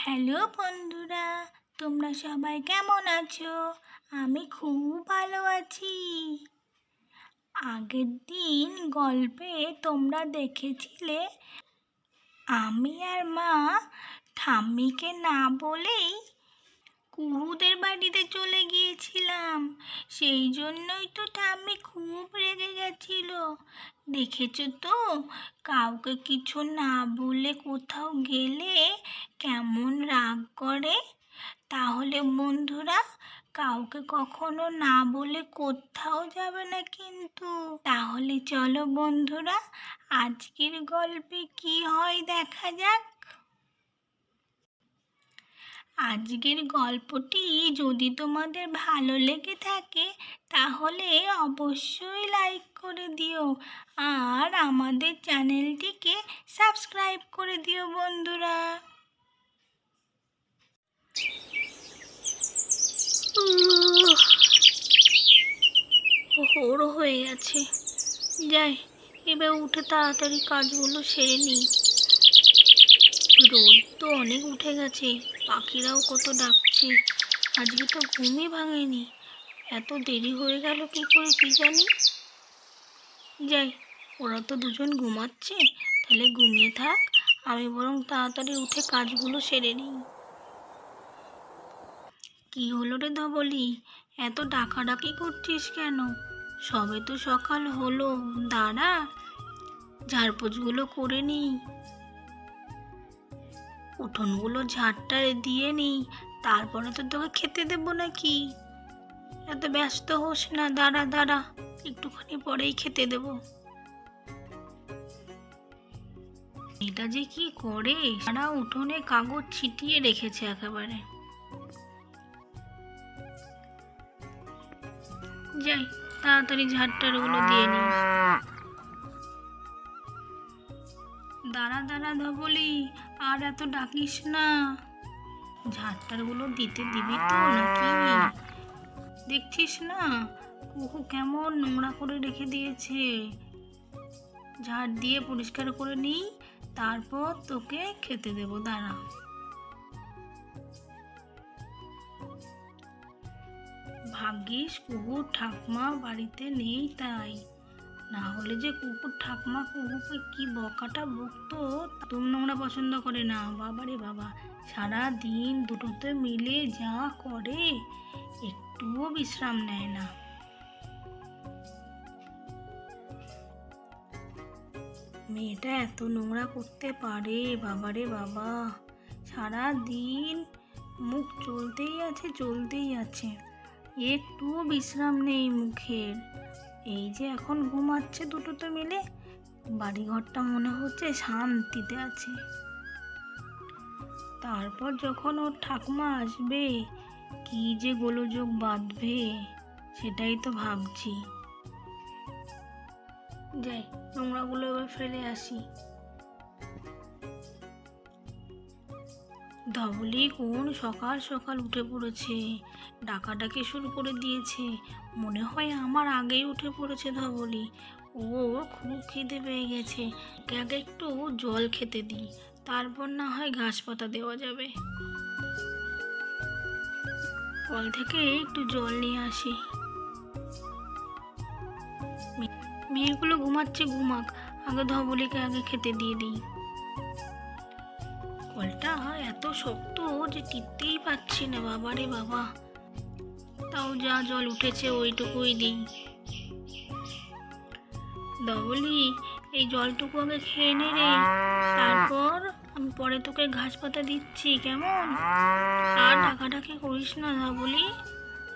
Hello বন্ধুরা, তোমরা সবাই কেমন আছো? আমি খুব ভালো আছি। আগের দিন গল্পে তোমরা দেখেছিলে, আমি আর মা ঠাম্মিকে না বলেই কুহুদের বাড়িতে চলে গিয়েছিলাম। সেই জন্যই তো ঠাম্মি খুব রেগে গেছিল। দেখেছ তো? কাউকে কিছু না বলে কোথাও গেলে কেমন রাগ করে? তাহলে বন্ধুরা, কাউকে কখনো না বলে কোথাও যাবে না কিন্তু। তাহলে চলো বন্ধুরা, আজকের গল্পে কি হয় দেখা যাক। আজকের গল্পটি যদি তোমাদের ভালো লেগে থাকে, তাহলে অবশ্যই লাইক করে দিও। আর আমাদের চ্যানেলটিকে সাবস্ক্রাইব করে দিও বন্ধুরা। ভোর হয়ে গেছে। যাই, এবার উঠে তাড়াতাড়ি কাজগুলো সেরে নিই। রোদ তো অনেক উঠে গেছে, পাখিরাও কত ডাকছে। আজকে তো ঘুমই ভাঙেনি। এত দেরি হয়ে গেল কি করে, কি জানি? যাই, ওরা তো দুজন ঘুমাচ্ছে, তাহলে ঘুমিয়ে থাক, আমি বরং তাড়াতাড়ি উঠে কাজগুলো সেরে নিই। কি হলো রে ধবলি? এত ডাকাডাকি করছিস কেন? সবে তো সকাল হলো, দাঁড়া, ঝাড়পোছগুলো করে নিই। উঠোনগুলো ঝাড়টা দিয়ে নিই, তারপরে তো তোকে খেতে দেবো নাকি? এত ব্যস্ত হোস না, দাঁড়া দাঁড়া, একটুখানি পরেই খেতে দেব। এটা যে কি করে? সারা উঠোনে কাগজ ছিটিয়ে রেখেছে একেবারে। যাই, তাড়াতাড়ি ঝাড়টার ওগুলো দিয়ে নিই দাঁড়া দাঁড়া ধবলি আর এত ডাকিস না। ঝাড়টারগুলো দিতে দিবি তো নাকি? দেখছিস না? কুকু কেমন নোংরা করে রেখে দিয়েছে। ঝাড় দিয়ে পরিষ্কার করে নিই তারপর তোকে খেতে দেবো, দাঁড়া। ভাগ্যিস কুকুর ঠাকমা বাড়িতে নেই তাই। না হলে যে কুকুর ঠাকমা কুকুরকে কি বকাটা বকতো তুম নোংরা পছন্দ করে না। বাবারে বাবা সারা দিন দুটোতে মিলে যা করে, একটুও বিশ্রাম নেয় না। মেয়েটা এত নোংরা করতে পারে বাবারে বাবা। সারা দিন মুখ চলতেই আছে চলতেই আছে। একটুও বিশ্রাম নেই মুখের। এই যে এখন ঘুমাচ্ছে দুটো তো মিলে, বাড়িঘরটা মনে হচ্ছে শান্তিতে আছে। তারপর যখন ওর ঠাকুমা আসবে, কি যে গোলযোগ বাঁধবে, সেটাই তো ভাবছি। যাই, নোংরাগুলো এবার ফেলে আসি। ধবলি কোন সকাল সকাল উঠে পড়েছে? ডাকাডাকি শুরু করে দিয়েছে। মনে হয় আমার আগেই উঠে পড়েছে ধবলি। ও খুব খিদে পেয়ে গেছে। আগে একটু জল খেতে দিই। তারপর না হয় ঘাস পাতা দেওয়া যাবে। কল থেকে একটু জল নিয়ে আসি। মেয়েগুলো ঘুমাচ্ছে, ঘুমাক। আগে ধবলিকে আগে খেতে দিয়ে দিই। কলটা এত শক্ত যে টিপতেই পাচ্ছি না বাবা রে বাবা। তাও যা জল উঠেছে ওইটুকুই দিই। ধবলি, এই জলটুকু আগে খেয়ে নে রে। তারপর আমি পরে তোকে ঘাস পাতা দিচ্ছি, কেমন? আর ডাকাডাকি করিস না ধবলি।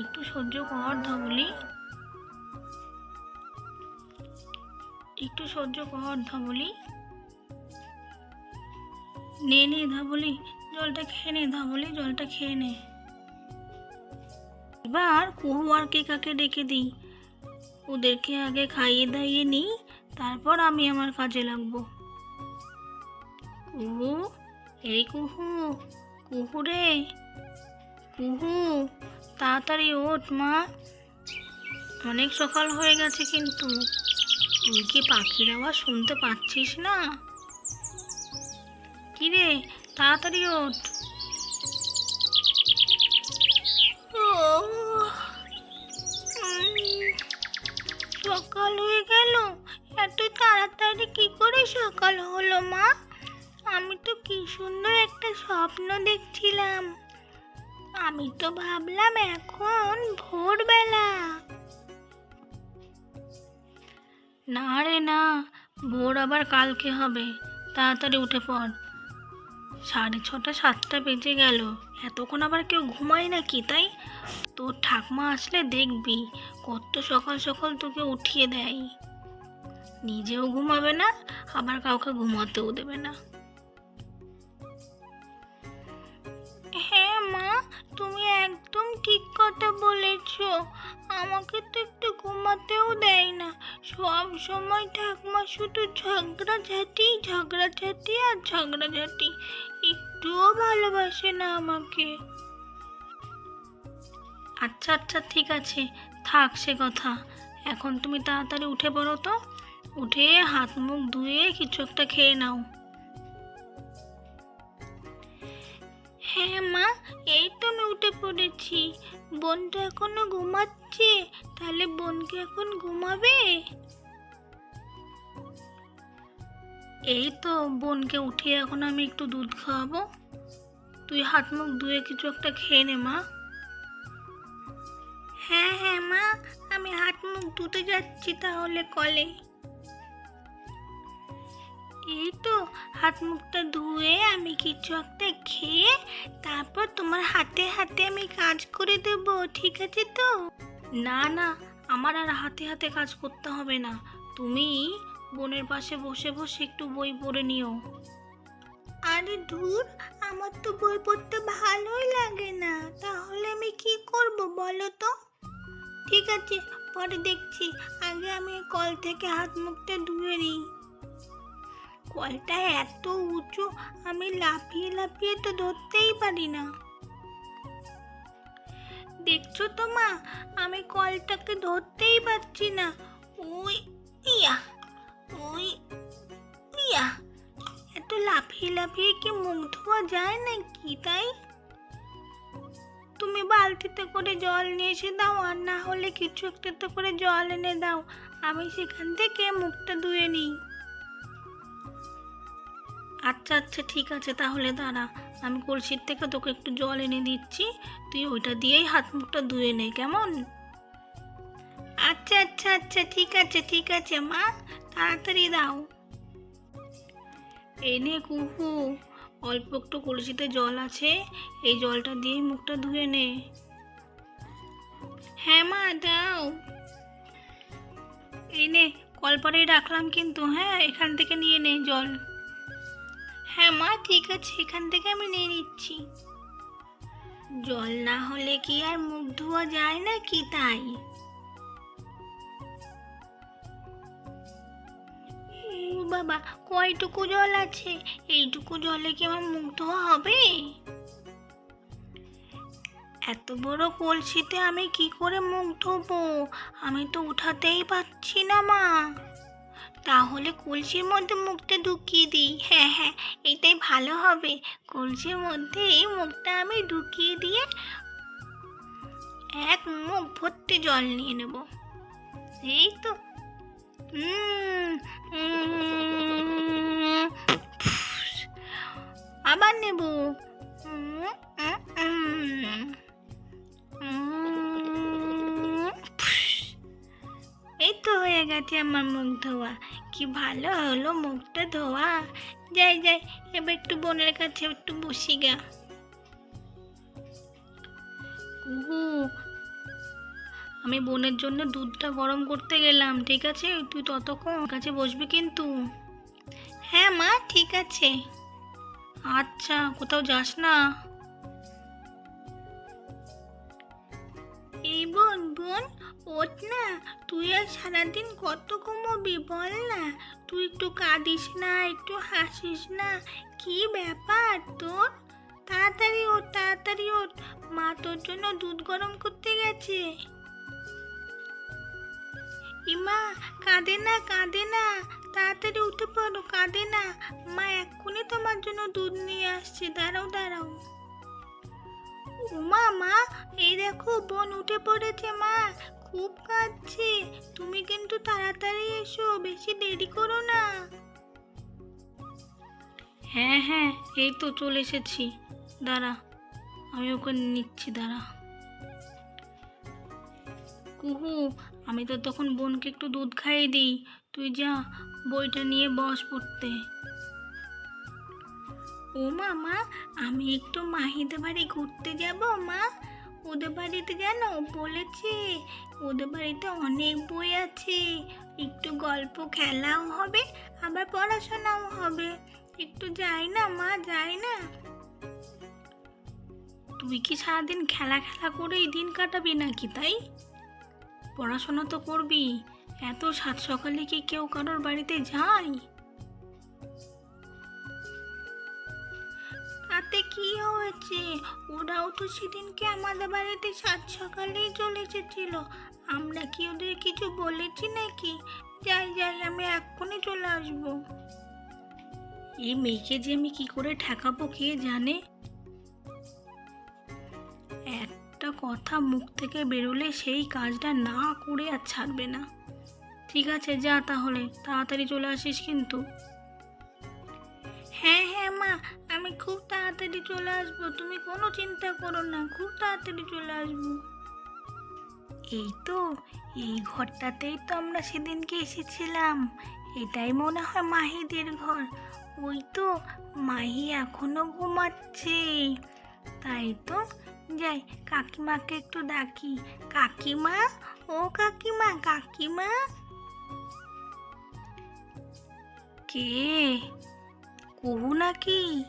একটু সহ্য কর ধবলি। একটু সহ্য কর ধবলি। নে নে ধবলি জলটা খেয়ে নে ধবলি জলটা খেয়ে নে। এবার কুহু আর কে কাকে ডেকে দিই? ওদেরকে আগে খাইয়ে দাইয়ে নিই, তারপর আমি আমার কাজে লাগবো। কুহু, এই কুহু কুহু রে। কুহু, তাড়াতাড়ি ওঠ, মা। অনেক সকাল হয়ে গেছে কিন্তু, তুই কি পাখির আওয়াজ শুনতে পাচ্ছিস না? কিরে, তাড়াতাড়ি ওঠ। সকাল হয়ে গেল। এত তাড়াতাড়ি কি করে সকাল হলো মা? আমি তো কি সুন্দর একটা স্বপ্ন দেখছিলাম। আমি তো ভাবলাম এখন ভোরবেলা। না রে না, ভোর আবার কালকে হবে। তাড়াতাড়ি উঠে পড়। সাড়ে ছটা, সাতটা বেজে গেল। এতক্ষণ আবার কেউ ঘুমায় নাকি তাই? তোর ঠাকমা আসলে দেখবি, কত সকাল সকাল তোকে উঠিয়ে দেয়। নিজেও ঘুমাবে না, আবার কাউকে ঘুমাতেও দেবে না। হ্যাঁ মা, তুমি একদম ঠিক কথা বলেছ। আমাকে তো একটু ঘুমাতেও দেয় না। সব সময় ঠাকমা শুধু ঝগড়াঝাটি ঝগড়াঝাটি আর ঝগড়াঝাটি একটুও ভালোবাসে না আমাকে। আচ্ছা আচ্ছা ঠিক আছে। থাক সে কথা। এখন তুমি তাড়াতাড়ি উঠে পড়ো তো। উঠে হাত মুখ ধুয়ে কিছু একটা খেয়ে নাও। হ্যাঁ মা, এই তো পড়েছি। বোন তো এখনও ঘুমাচ্ছে। তাহলে বোনকে এখন ঘুমাবে? এই তো, বোনকে উঠিয়ে এখন আমি একটু দুধ খাওয়াবো। তুই হাত মুখ ধুয়ে কিছু একটা খেয়ে নে, মা। হ্যাঁ হ্যাঁ মা, আমি হাত মুখ ধুতে যাচ্ছি তাহলে কলে। এই তো হাত মুখটা ধুয়ে আমি কিছু একটা খেয়ে তারপর তোমার হাতে হাতে আমি কাজ করে দেব ঠিক আছে তো? না না আমার আর হাতে হাতে কাজ করতে হবে না। তুমি বোনের পাশে বসে বসে একটু বই পড়ে নিও। আরে ধুর আমার তো বই পড়তে ভালোই লাগে না। তাহলে আমি কি করব বলো তো? ঠিক আছে পরে দেখছি। আগে আমি কল থেকে হাত মুখটা ধুয়ে নিই। কলটা এত উঁচু, আমি লাফিয়ে লাফিয়ে তো ধরতেই পারি না। দেখছ তো মা, আমি কলটাকে ধরতেই পারছি না। ওই, ইয়া ওই, ইয়া, এত লাফিয়ে লাফিয়ে কি মুখ ধোয়া যায় নাকি তাই? তুমি বালতিতে করে জল নিয়ে এসে দাও, আর না হলে কিছু একটা করে জল এনে দাও। আমি সেখান থেকে মুখটা ধুয়ে নিই। আচ্ছা আচ্ছা ঠিক আছে, তাহলে দাঁড়া। আমি কলসির থেকে তোকে একটু জল এনে দিচ্ছি। তুই ওইটা দিয়েই হাত মুখটা ধুয়ে নে, কেমন? আচ্ছা আচ্ছা আচ্ছা ঠিক আছে ঠিক আছে, মা। তাড়াতাড়ি দাও। এনে কুহু, অল্প একটু কলসিতে জল আছে, এই জলটা দিয়েই মুখটা ধুয়ে নে। হ্যাঁ মা, দাও। এই নে কলপাড়েই রাখলাম কিন্তু হ্যাঁ এখান থেকে নিয়ে নে জল। হ্যাঁ মা, ঠিক আছে, এখান থেকে আমি নিয়ে নিচ্ছি। জল না হলে কি আর মুখ ধোয়া যায় না কি তাই বাবা, কয়টুকু জল আছে? এইটুকু জলে কি আমার মুখ ধোয়া হবে? এত বড় কলসিতে আমি কি করে মুখ ধোবো? আমি তো উঠাতেই পারছি না মা। তাহলে কলসির মধ্যে মুখটা ঢুকিয়ে দিই হ্যাঁ হ্যাঁ এটাই ভালো হবে কলসির মধ্যে এই মুখটা আমি ঢুকিয়ে দিয়ে এক মুখ ভর্তি জল নিয়ে নেব এই তো। আবার নেব উম, তো হয়ে গেছে আমার মুখ ধোয়া। কি ভালো হলো মুখটা ধোয়া। যাই যাই এবার একটু বোনের কাছে একটু বসি গা। কুহু আমি বোনের জন্য দুধটা গরম করতে গেলাম ঠিক আছে? তুই ততক্ষণ কাছে বসবি কিন্তু। হ্যাঁ মা ঠিক আছে। আচ্ছা কোথাও যাস না। এই বোন বোন। ওঠ না। তুই আর সারাদিন কত ঘুমোবি বল না। তুই একটু কাঁদিস না, একটু হাসিস না। কি ব্যাপার তোর? তাড়াতাড়ি ওঠ তাড়াতাড়ি ওঠ। মা তোর জন্য দুধ গরম করতে গেছে। ইমা, কাঁদে না কাঁদে না। তাড়াতাড়ি উঠে পড়ো, কাঁদে না। মা এক্ষুনি তোমার জন্য দুধ নিয়ে আসছে। দাঁড়াও দাঁড়াও। উমা, মা, এই দেখো, বোন উঠে পড়েছে, মা। খুব কাঁদছে। তুমি কিন্তু তাড়াতাড়ি এসো, বেশি দেরি করো না। হ্যাঁ হ্যাঁ এই তো চলে এসেছি। দাঁড়া, আমি ওকে নিচ্ছি, দাঁড়া। কুহু, আমি তো তখন বোনকে একটু দুধ খাইয়ে দিই। তুই যা, বইটা নিয়ে বস পড়তে। ও মামা আমি একটু মাহিদের বাড়ি ঘুরতে যাব, মা। ওদের বাড়িতে জানো? বলেছে। ওদের বাড়িতে অনেক বই আছে। একটু গল্প খেলাও হবে, আবার পড়াশোনাও হবে। একটু যাই না, মা, যাই না। তুই কি সারাদিন খেলা খেলা করেই দিন কাটাবি নাকি তাই? পড়াশোনা তো করবি। এত সাত সকালে কি কেউ কারোর বাড়িতে যায়? হয়েছে ওরাও তো সেদিনকে আমাদের বাড়িতে সাত সকালেই চলে এসেছিল। আমরা কি ওদের কিছু বলেছি নাকি? যাই যাই, আমি এক্ষুনি চলে আসব। এই মেয়েকে যে আমি কি করে ঠেকাবো কে জানে? একটা কথা মুখ থেকে বেরোলে সেই কাজটা না করে আর ছাড়বে না। ঠিক আছে, যা তাহলে, তাড়াতাড়ি চলে আসিস কিন্তু। হ্যাঁ হ্যাঁ মা, আমি খুব তাড়াতাড়ি চলে আসব, তুমি কোনো চিন্তা করো না, খুব তাড়াতাড়ি চলে আসব। এই তো, এই ঘরটাতেই তো আমরা সেদিনকে এসেছিলাম। এটাই মনে হয় মাহিদের ঘর। ওই তো, মাহি এখনও ঘুমাচ্ছে। তাই তো, যাই, কাকিমাকে একটু ডাকি। কাকিমা? ও কাকিমা কাকিমা? কে? কুহু নাকি?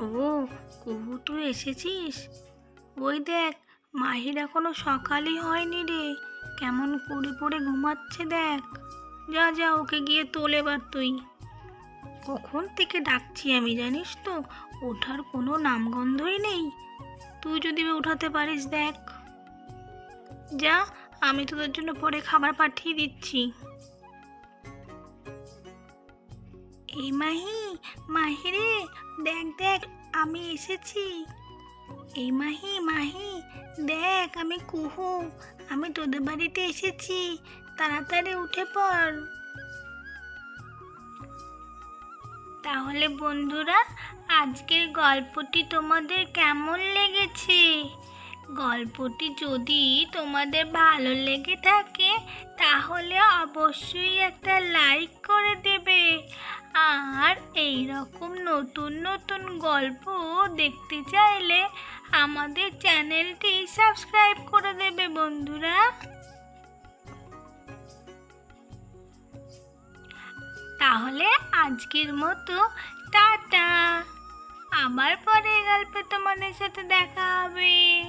ও কুহু তুই এসেছিস? ওই দেখ, মাহির এখনও সকালই হয়নি রে। কেমন করে পড়ে ঘুমাচ্ছে দেখ। যা যা, ওকে গিয়ে তোল এবার তুই। কখন থেকে ডাকছি আমি, জানিস তো? ওঠার কোনো নামগন্ধই নেই। তুই যদি উঠাতে পারিস দেখ। যা, আমি তোদের জন্য পরে খাবার পাঠিয়ে দিচ্ছি। এই মাহি মাহি রে দেখ দেখ, আমি এসেছি। এই মাহি মাহি, দেখ, আমি কুহু। আমি তোদের বাড়িতে এসেছি। তাড়াতাড়ি উঠে পড়। তাহলে বন্ধুরা, আজকের গল্পটি তোমাদের কেমন লেগেছে? গল্পটি যদি তোমাদের ভালো লেগে থাকে, তাহলে অবশ্যই একটা লাইক করে দেবে। আর এই রকম নতুন নতুন গল্প দেখতে চাইলে আমাদের চ্যানেলটি সাবস্ক্রাইব করে দেবে বন্ধুরা। তাহলে আজকের মতো, টাটা। আবার পরে গল্পে তোমাদের সাথে দেখা হবে।